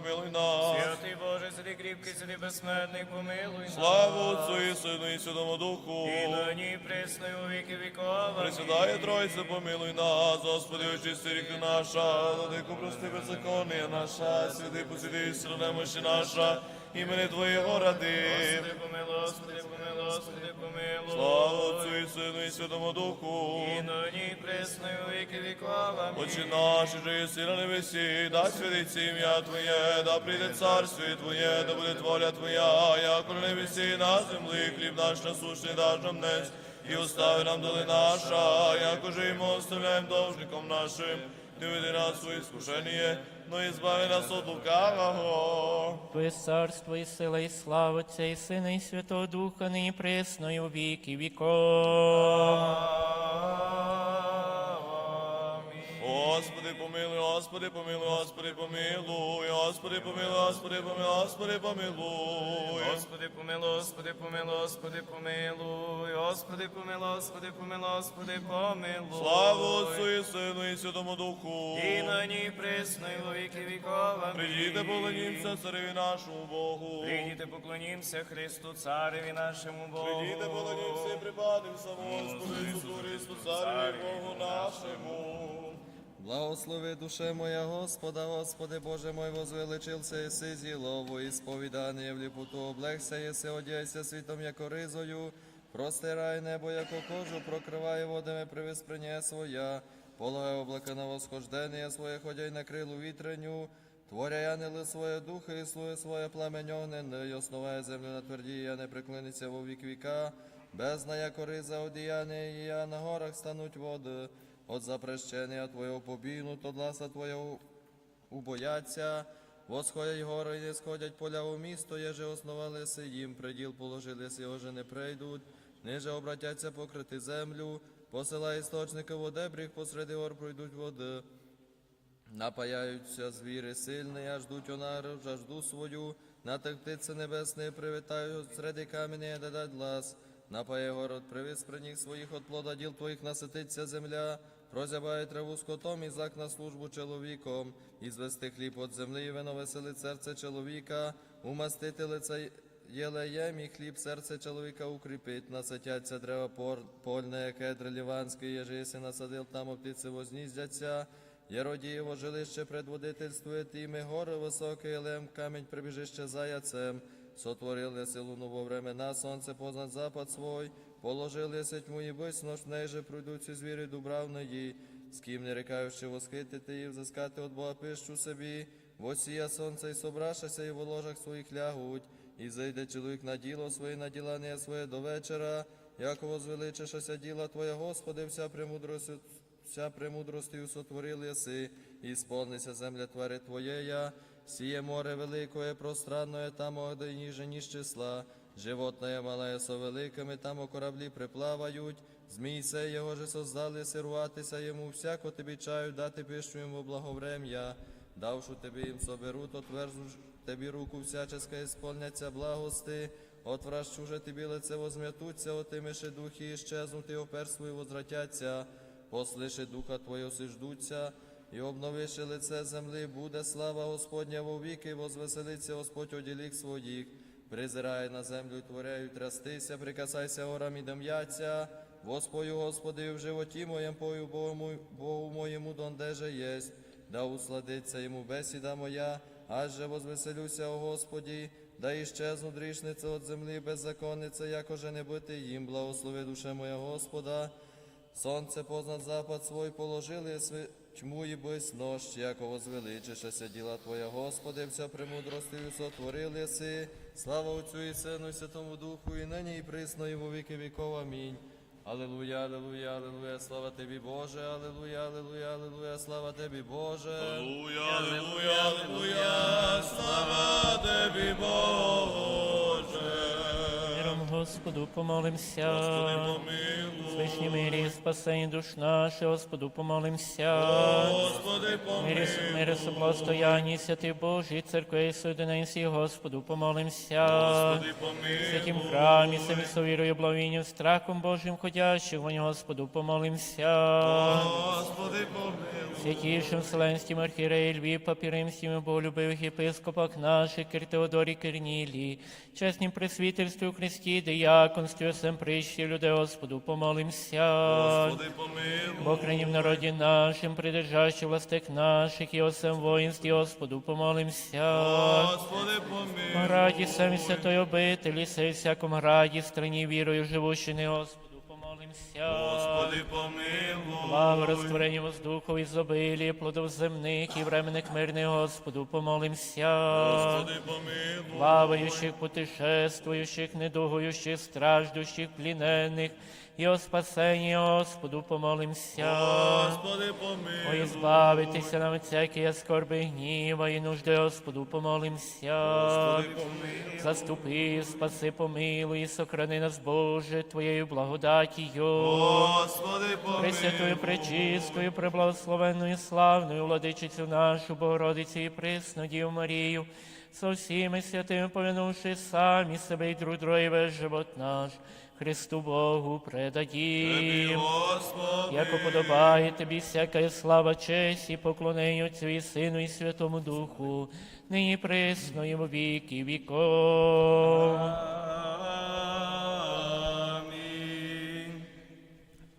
помилуй нас. Святий Боже, сиди кріпкий, сиди безсмертний, помилуй нас. Слава Отцу і Сину і Святому Духу. І нині пресною у віки вікова. Присідає Тройця, помилуй нас, Господи, очисти ріки наша, владику прости беззаконня наша, святий посвяти істину мощі наша, імени Твоєго ради. Господи, помилуй, Господи, помилуй, Господи, помилуй. Слава Отцю і Сину і Святому Духу. І нині пресною у віки вікова. Отче наш, що єси на небесі, да святиться ім'я Твоє, да прийде царство Твоє, да буде воля Твоя, як на небесі на землі, хліб наш насущний даш нам днес, і остави нам доли наша, як уже ми оставляємо должником нашим, не веди нас у іскушення, но і збави нас от лукавого. Твоє царство і сила, і слава Отця і Сина, і Святого Духа, нині пресно, і у віки віков. Господи, помилуй, Господи, помилуй, Господи, помилуй, Господи, помилуй, Господи, помилуй, Господи, помилуй. Господи, помилуй, Господи, помилуй, Господи, помилуй. Господи, помилуй, Господи, помилуй, Господи, помилуй. Славу Отцу і Сину і Святому Духу. І нині пресною у віки вікова. Прийдіте, поклонімся цареві нашому Богу. Прийдіте, поклонімся Христу, Цареві нашому Богу. Прийдіте, поклонімся і припадемся Господу Ісусу Христу, цареві Богу нашому. Благослови душе моя Господа, Господи Боже мой, возвеличился єси зілову, і сповідання в ліпоту. Облегся, єси одяйся світом, яко ризою, простирай небо, яко кожу, прокривай водами привиспрення своя, полагай облака на восхождення своє, ходяй на крилу вітреню, Творяй ангели своє духи, і слуги своє пламень огненне, і основає землю на тверді, я не приклиниться во вік віка, бездна яко риза одіяння, і я на горах стануть води. От запрещення Твоєго побігну, то гласа Твоєго убояться. Восходять гори і не сходять поля у місто, єже основалися їм, приділ положилися, його же не прийдуть, ниже обратяться покрити землю, посилай істочники води, бріг посреди гор пройдуть води. Напаяються звіри сильні, аж ждуть онару, жажду свою, на тих птиці небесні привітають, середи каміння де дать глас. Напає город, привіз при них своїх от плода діл твоїх насититься земля, прозябає траву скотом і зак на службу чоловіком, і звести хліб от землі, і вино веселить серце чоловіка, умастити лице єлеєм, і хліб серце чоловіка укріпить, наситяться дерева польне, кедр ліванський, єже єси насадил, там птиці возніздяться, Єродієво жилище предводительствує тіми, гори високий лем, камінь прибіжище заяцем. Сотворили силу ново времена, сонце познать запад свой, положили се тьму і бись, нож в неї же пройдуть ці звірі дубравної, з ким не рекаючи восхитити і взискати от Бога пищу собі, восія сонце і собрашася, і в ложах своїх лягуть, і зайде чоловік на діло своє, на ділання своє до вечора, як возвеличишася діла Твоя, Господи, вся премудрості вся премудростю сотворил єси, і сповнися земля твари Твоєя, сіє море великое, пространное, там огде ніже ніж числа, животное мале со великими, там о кораблі приплавають, змій се його же создали сируватися йому, всяко тобі чаю дати пищу йому благоврем'я, давшу тобі їм соберу, то тверзу тобі руку всяческа ісполняться благости, отвращу же тобі лице возм'ятуться, отимеши духи, і щезнути, опер свої возвратяться, послиши духа Твого сиждуться, і обновиши лице земли, буде слава Господня вовіки, возвеселиться Господь оділік своїх, призирає на землю, і творяю, трястися, прикасайся горам і дом'яться, Воспою, Господи, в животі моєм пою Богу, моєму, дондеже єсть, да усладиться йому бесіда моя, аж же возвеселюся, о Господі, да іщезну дрішниця от землі беззаконниця, якоже не бити їм, благослови душе моя Господа. Сонце познат запад свой положили, тьму і бись нощ, яко возвеличишеся діла Твоя, Господи, вся премудростю сотворили си. Слава Отцю і Сину, і Святому Духу, і нині, і присно, і во віки віков. Амінь. Аллилуйя, аллилуйя, аллилуйя, слава Тобі, Боже, аллилуйя, аллилуйя, аллилуйя, слава Тобі, Боже. Аллилуйя, аллилуйя, аллилуйя, слава Тобі, Боже. Миром Господу помолимся. Господи, помилуй. Свишні мирі, спасені душ наших, Господу помолимся. Господи, помилуй. мири, собластоянні, святий Божий, церкви і соєдиненсі, Господу помолимся. Господи, помилуй. Святім храмі, самі совірою, благовінням, страхом Божим ходящих, вонь, Господу помолимся. Господи, помилуй. Святейшим Вселенським архіреї Львів, папі римським і боголюбивих єпископах наших, Кир Теодорі Кирнілі, чеснім пресвітерстві у Христі, дияконстві, осем прищі, люди, Господу, помолимся. Господи, помилуй. Бо храні в народі нашим, придержащи властих наших, і осем воїнстві, Господу, помолимся. Господи, помилуй. Раді самі святої обителі, сей всякому граді, страні вірою живущини, Господу, помолимся. Господи, помилуй. Слава розтворенню воздуху і зобилі, плодов земних і временних мирних, Господу, помолимся. Господи, помилуй. Плаваючих, путешествуючих, недугуючих, страждущих, плінених, і о спасенні, Господу, помолимся. Господи, О, помилуй. избавитися нам від всякої скорби, гніва і нужди, Господу, помолимся. Заступи, спаси, помилуй, і сохрани нас, Боже, Твоєю благодатію. Господи, помилуй. пречистою, преблагословенною, славною владичицю нашу, Богородицю і присну Діву Марію, со всіми святими помянувши самі себе і друг друга, весь живот наш, Христу Богу предадім. Господи. Яко подобає тобі всяка слава, честь і поклонення Отцю і Сину і Святому Духу, нині присно і во віки віков.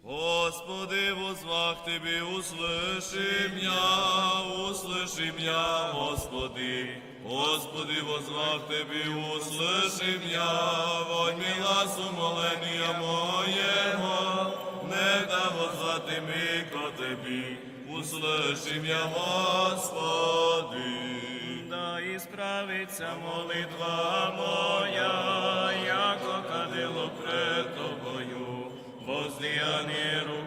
Господи, возвах Тебе, услыши меня, услыши меня, Господи. Господи, возвах Тебе, услыши меня, вонь глаз умоления моего, не да возвати ми ко Тебе, услыши меня, Господи. Да ісправиться молитва моя, яко кадило пред тобою, воздіяни руку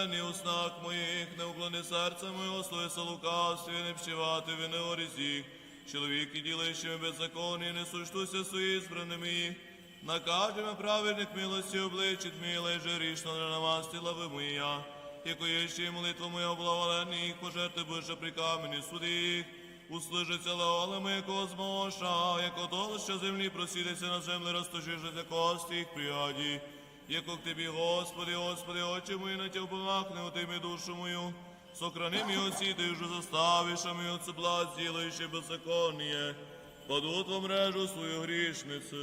рождені у снах моїх, не уклони серце моє, слоїся лукавстві, не вщивати вини орізіх. Чоловіки, ділищими беззаконні, не суштуся свої збраними. Накажемо праведних милості обличить миле, же рішно не намастила ви моя. Яко є ще молитва моя благолених, пожерти бише при камені судих. Услижиться леолами, яко змоша, яко толща землі просідеться на землі, розтожижиться кості їх прияді. Яко к Тобі, Господи, Господи, очі мої на Тя помахне, отими душу мою. Сохрани мій оці, Ти вже заставиш, а мій оце блад, зілаючи беззаконніє. Паду Тву мрежу свою грішниці,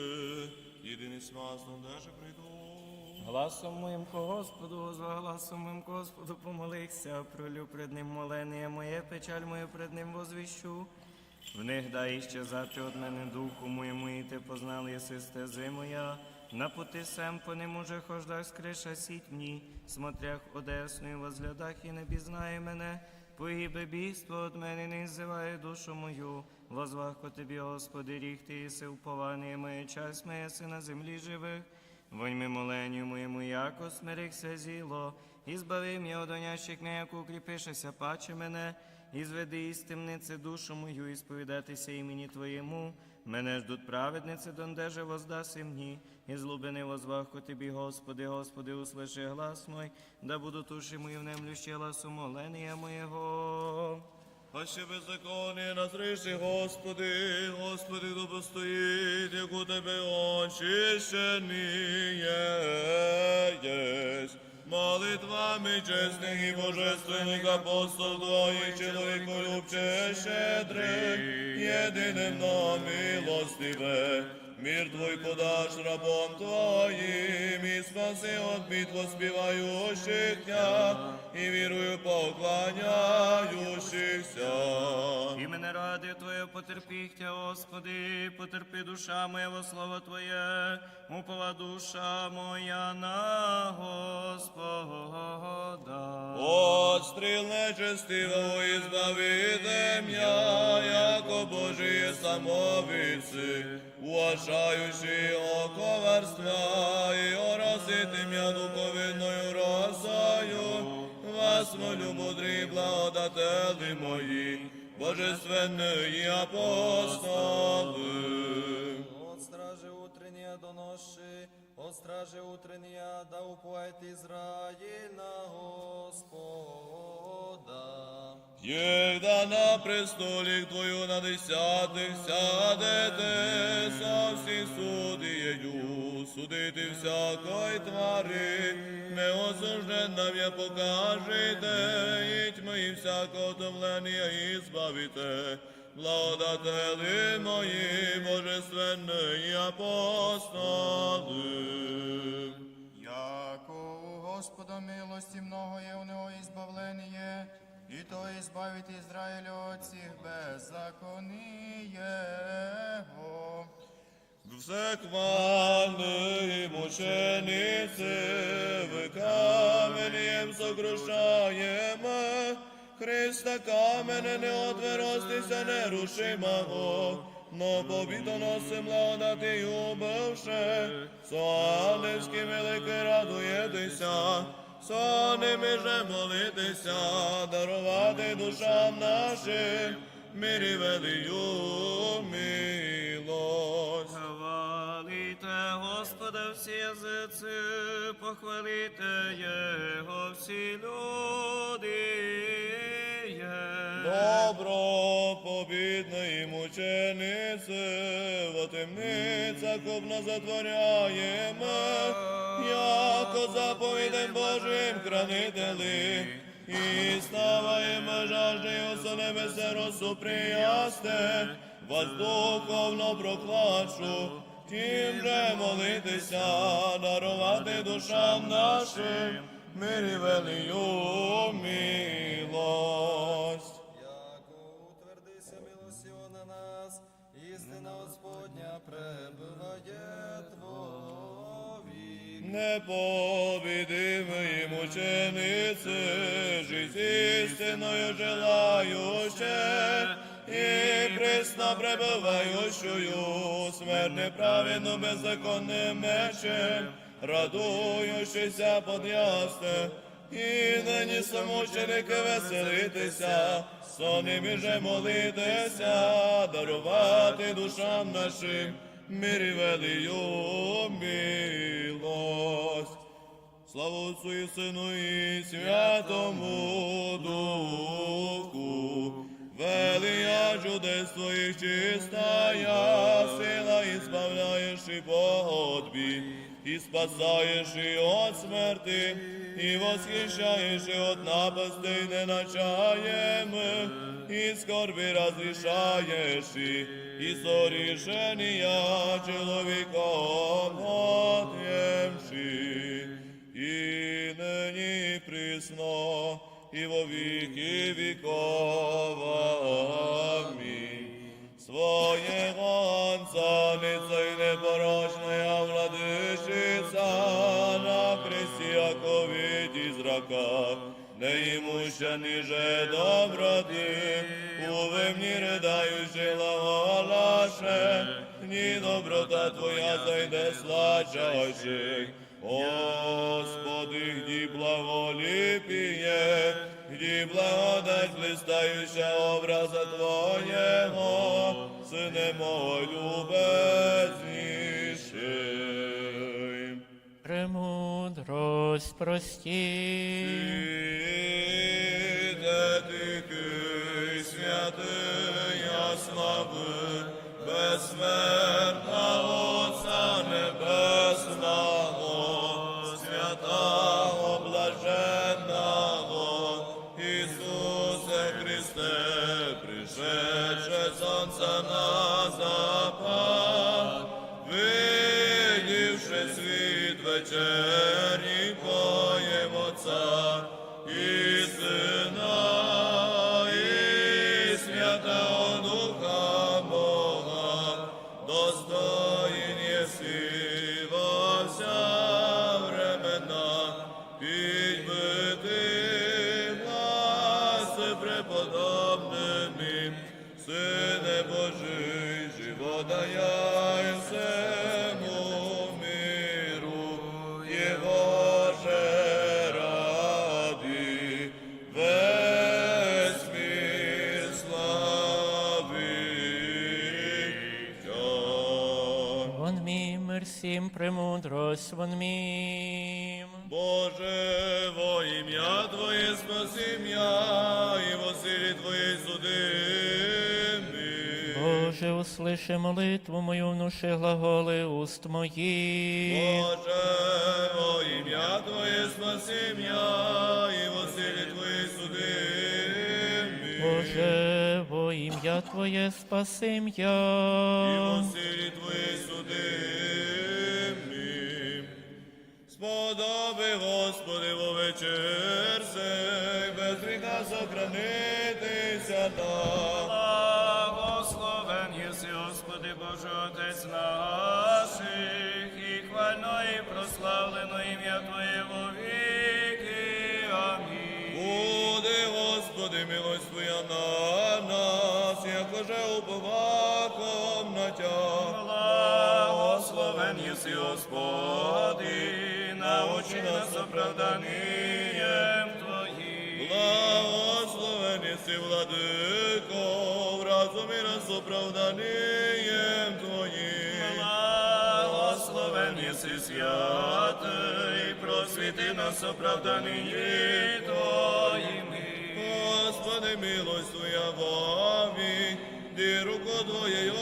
єдиний смаслом, де же прийду. Гласом моїм ко Господу, гласом моїм Господу помолився, пролю пред ним молення моє, печаль мою пред ним возвіщу. В них дай іщезати од мене духу моєму, і ти познал єси стези моя. На пути сем по ним уже хождах скриша сіть мені, смотрях одесною возглядах і не бізнає мене. Погибе бійство от мене не ззиває душу мою. Возвах ко тобі, Господи, ріг ти єси уповання моє, час моє си на землі живих. Воньми моленню моєму, яко смирихся зіло, і збави м'я од онящих неяку укріпишеся, паче мене, і зведи із темниці душу мою, і сповідатися імені Твоєму. Мене ждуть праведниці, дондеже воздаси мені, і злубини возваху Тобі, Господи, Господи, услыши глас мой, да буду туші мої внемлющі гласу молення моєго. А ще беззаконні назриши, Господи, Господи, хто постоїть, як у Тебе очищені єсть. Молитвами чесних і божественних апостол Твоїх, чоловіку любче щедрий, єдиним нам милостиве. Мир Твой подаш рабом Твоїм, і спаси от бід воспіваючих Тя, і вірую поклоняючихся. І мене ради Твоє потерпіхтя, Господи, потерпи душа моя во слово Твоє, упова душа моя на Господа. Отстріл нечестивого і збавите м'я, яко Божі самовиці, уважаючи око верстля, і оросити м'я дуковинною росою, вас молю, мудрі благодатели мої, божественної апостоли. От стражи утрення доноши, от стражи утрення, да упоет Ізраїль на Господа. Єгда на престолі Твою на десятих сядете, со всі судією, судити всякої твари, неосужденна я покажете, і тьми і всякого томлення і збавите. Благодатели мої, божественної апостоли. Яко у Господа милості много є у него избавление, и то избавит Израиль от всех беззаконий его. Все хвали мучениці, ви каменем сокрушаємо, Христа камене не отверостися нерушимого, но побідоносим благодати убивши, соневські велике радуєтеся, сонними же молитися, дарувати душам нашим, мирі велию милость. Хвалите Господа всі язиці, похвалите Його всі люди. Добро побідної мучениці, во темницях обно затворяємо, яко заповідем Божим хранителі, і ставаємо жаждею со небесе росу приясте, вас духовно проклачу, тим же молитися, дарувати душам нашим, мирі велию милость. Пребыває Твові. Неповідимої мучениці, жизнь істиною желаюче, і присно пребывающую, смерть неправедну беззаконним мечем, радуючися под'ясте, і нині самученики веселитися, сонними же молитися, дарувати душам нашим, мирі велию милость. Слава Отцу Сину і Святому Духу, велия чудес Твоїх чистая сила, і збавляєш і і спасаєш і от смерти, і восхищаєш і от напасти не начаємо, і скорби розрішаєш, і, і сорішення чоловіком отємши. І нині присно, і во віки віков. Амінь. Своєго і непорочная владичиця зрака, неімуща ниже доброти, уве мені ридаючи лаголаше, ні доброта Твоя зайде слачачих. Господи, гді благоліпіє, гді благодать блистаюча образа Твоєго, Сине мой любезніший. Премудрость прості. Іде тихий, я слави, безсмертна премудрость вон. Боже, во ім'я Твоє спаси м'я, і во силі Твоєї суди. Боже, услиши молитву мою, внуши глаголи уст моїх. Боже, во ім'я Твоє спаси м'я, і во силі Твоєї суди. Боже, во ім'я Твоє спасим І сохранитися нам. Благословен єси, Господи Боже, Отець наших, і хвально і прославлено ім'я Твоє во віки. Амінь. Буде, Господи, милость Твоя на нас, як уже уповаком на Тя. Благословен єси, Господи, научи нас оправданням нас оправданням Твоїм. Благословен єси святий, просвіти нас оправданні Твоїми. Господи, милость Твоя вовік, ти руку Твоєю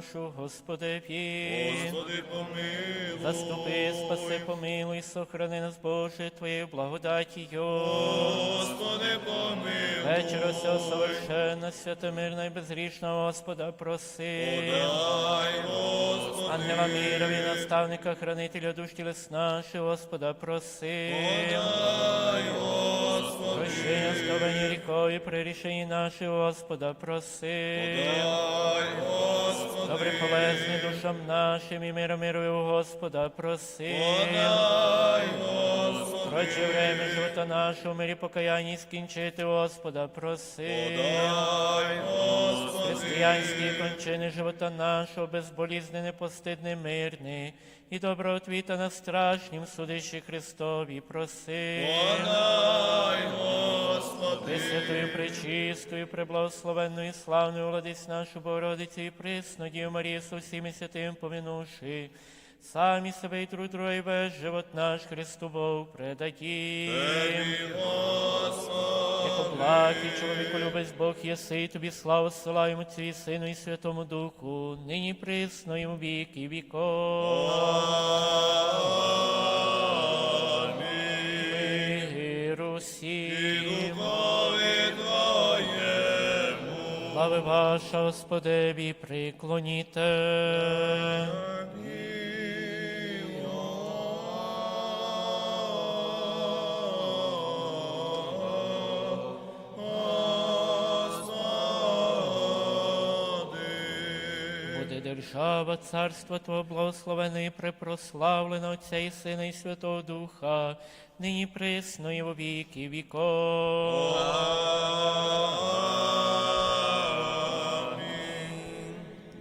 нашу, Господи, п'єм. Господи, помилуй. Заступи, спаси, помилуй, сохрани нас, Боже, Твоєю благодатію. Господи, помилуй. Вечора всього совершенно, святомирна і безгрішна Господа, проси. Дай, Господи. Ангела мирові, наставника, хранителя душ тілес наших, Господа, проси. Дай, Господи. Прощення, сковені рікою, при рішенні наші, Господа, проси. Подай, Господи. Добре полезне душам нашим і миром миру, Господа, проси. Подай, Господи. Проче время живота нашого, мирі покаяння і скінчити, Господа, проси. Дай, Господи. Християнські кончини живота нашого, безболізне, непостидне, мирне, і доброго твіта на страшнім судищі Христові проси. Дай, Господи. Пресвятою, пречистою, преблагословенною, славною владиць нашу Богородицю і присну Дію Марію со всіми святим помінувши, самі себе і труд друге весь живот наш Христу Богу предадім. Яко благий чоловіку любець Бог єси, і тобі славу силаємо Отцю і Сину і Святому Духу, нині присно і у віки віков. Миру всім. Духові Твоєму. Слави ваша, Господеві, приклоніте. Буде держава, царство Твого благословене препрославлено Отця і Сина і Святого Духа, нині присно і віки віков.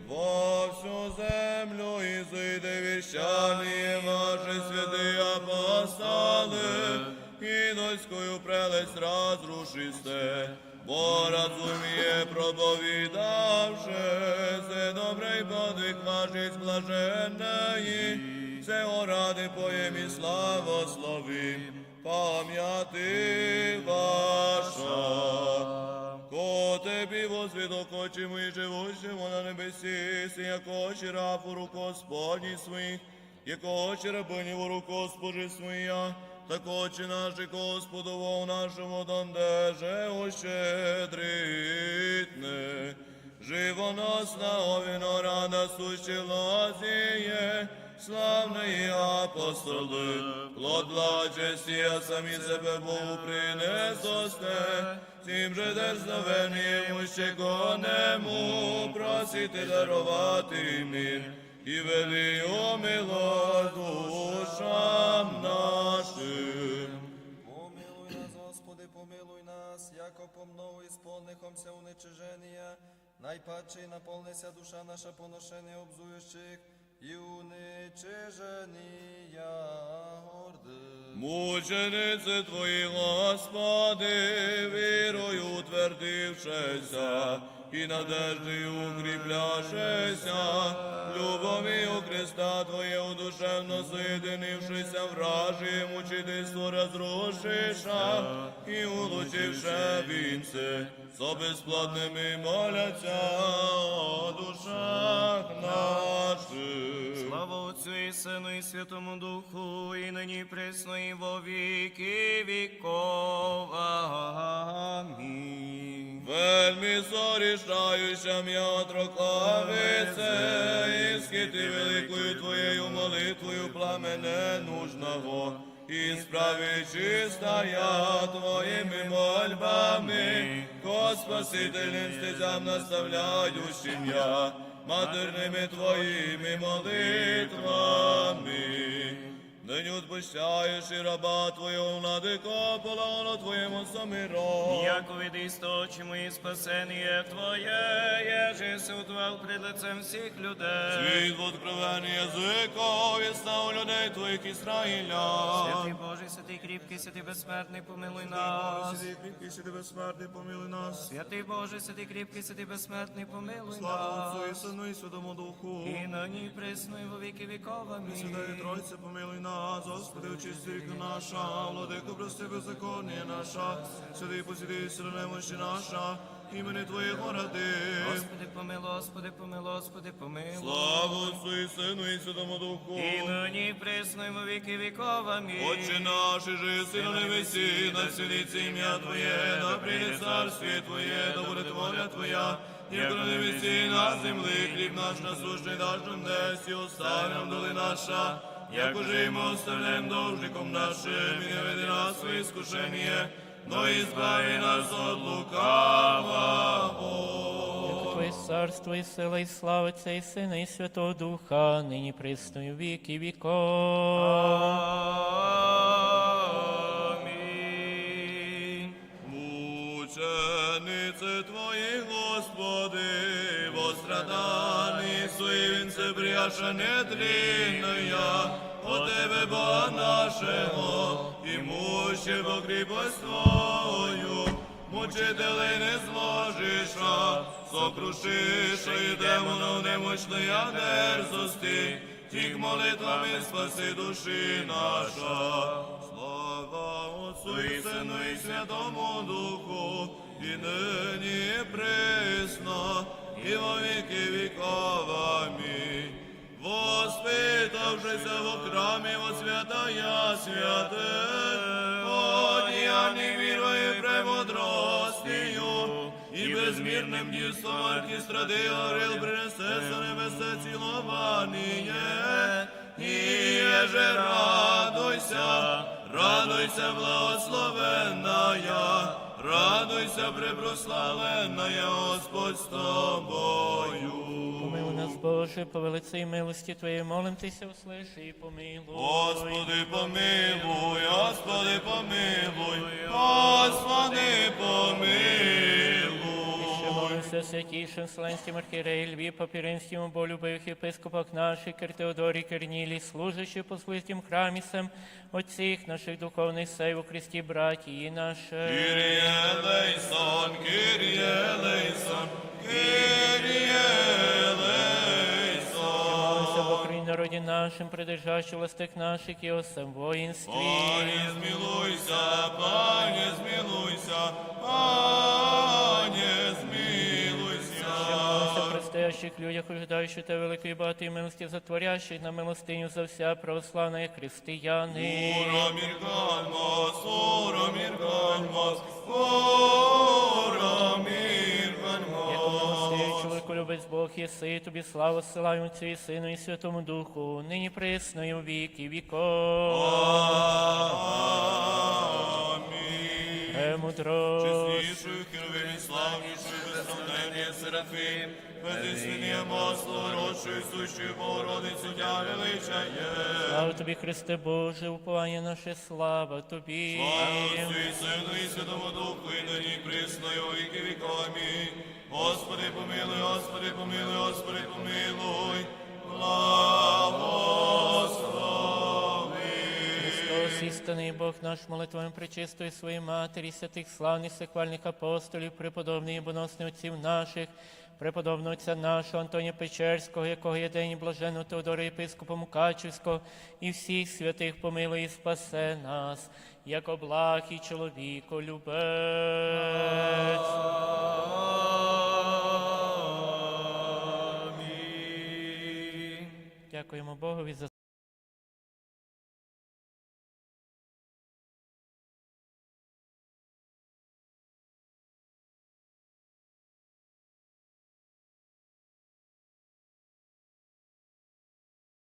Во всю землю і зійде віщання ваші святі апостоли, і дольською прелесть розрушисте, бо розуміє, проповідавши, це добрий подвиг ваші блаженної, це ради поємі славословим, пам'яти ваша. Ко тебе возвідок очі мої живущому на небесі, си яко очі рабу руку Господні своїх, яко очі рабині в руку Госпожи своя, так очі наші Господово в нашому дондеже ощедритне. Живоносна овіно рада сущі лозіє, славний апостоли, плод благочестия самі себе Богу принесосте, тим же дерзновенням ще конему просити дарувати мир і вели о милость душам нашим. помилуй нас, Господи, помилуй нас, яко по многу ісполнихомся уничиження, найпаче наповнися душа наша поношення обзуючих, і уничиження горди. Мучениці Твої, Господи, вірою утвердившися, і надеждою укріпляшися, любові у Христа Твоєго душевно соєдинившися вражі, мучительство розрушиша, і улучивше вінце, со безплатними моляться о душах наших. Слава Отцю і Сину і Святому Духу, і нині присно, і во віки віков. Амінь. Вельми зорішаюся м'я троковице, і скити великою Твоєю молитвою пламене нужного, і справи чистая Твоїми мольбами, Ко спасительним стезям наставляючим я, матерними Твоїми молитвами. Нині отпущаєш і раба Твого, владико, полагало Твоєму самиром. Яко від істочі мої спасення Твоє, єже се утвав пред лицем всіх людей. Світ в откровенні язиков і став людей Твоїх Ізраїля. Святий Божий, святий кріпкий, святий безсмертний, помилуй нас. Святий кріпкий, святий безсмертний, помилуй нас. Святий Божий, святий кріпкий, святий безсмертний, помилуй Слава Отцу і нас. Сину і Святому Духу. І нині і присно, і во віки віков. Святої Амінь. Тройце, помилуй нас, Господи, очисти наша, владико, прости беззаконня наша, святий посіди сила немощі наша, імені Твоєго ради. Господи, помилуй, Господи, помилуй, Господи, помилуй. Слава Отцу і Сину і Святому Духу. І нині і і во віки віков. Амінь. Отче наш, и же сына небеси, да святится имя Твое, да придет царствие Твое, да будет воля Твоя, яко на небеси, на земле, хлеб наш насущный дашь нам днес, и оставь нам доли наша, яко же и мы оставляем должником нашим, и не веди нас в искушение, но избави нас от лукавого. Твоє царство і сила, і слава Отця і Сина, і Святого Духа, нині присно і віки віков. Амінь. Мученицы Твои, Господи, страдании Суевинце прияшене длинная, о Тебе, Бога нашего, и муще во крепость Твою, мучителей не зложиша, сокрушиша и демонов немощная дерзости, тих молитвами спаси души наша. Слава Отцу і Сину і Святому Духу, і нині і присно, і во віки віков. Амінь. Воспитавшися в храмі во святая святе, одіяні вірою премудростію, і безмірним дійством архістради орел принесе за небесе цілованіє, і еже радуйся, радуйся, благословенная, радуйся, преброславенная, Господь з тобою. Помилуй нас, Боже, по великій милості Твоєї, молимтеся, услиши і помилуй. Господи, помилуй, Господи, помилуй, Господи, помилуй. Святійшим Вселенським архієреї Львів, Папіринським, оболюбивих єпископах наших, Кир Теодорі, Кернілі, служащих по святім храмі сем, отціх наших духовних сей у Христі, братії наші. Eleison, Kyrie eleison, Kyrie Молимося в. Україні народі нашим, придержащи властих наших і осем воїнстві. Пане, змилуйся, Пане, змилуйся, Пане, Предстоящих людях, ожидаючих та великої багатої милості, затворящих на милостиню за вся православні християни. Яко Ганмос. милостивий чоловіку любець Бог єси, тобі славу силаю Отцю і Сину і Святому Духу, нині присно і у віки віков. Чеснішою, херовим славнішою, без Серафим, Богородицю тя величає. Слава тобі, Христе Боже, уповання наше, слава тобі. Слава Отцю і Сину і Святому Духу, і нині присно, і віки віков. Амінь. Господи, помилуй, Господи, помилуй, Господи, помилуй. Христос, істинний Бог наш, молитвами причистої своєї матері, святих славних сихвальних апостолів, преподобних і боносних отців наших, преподобного отця нашого Антонія Печерського, якого є день блаженного Теодора єпископа Мукачівського, і всіх святих помилуй і спасе нас, як облаг і чоловіко любець. Дякуємо Богові за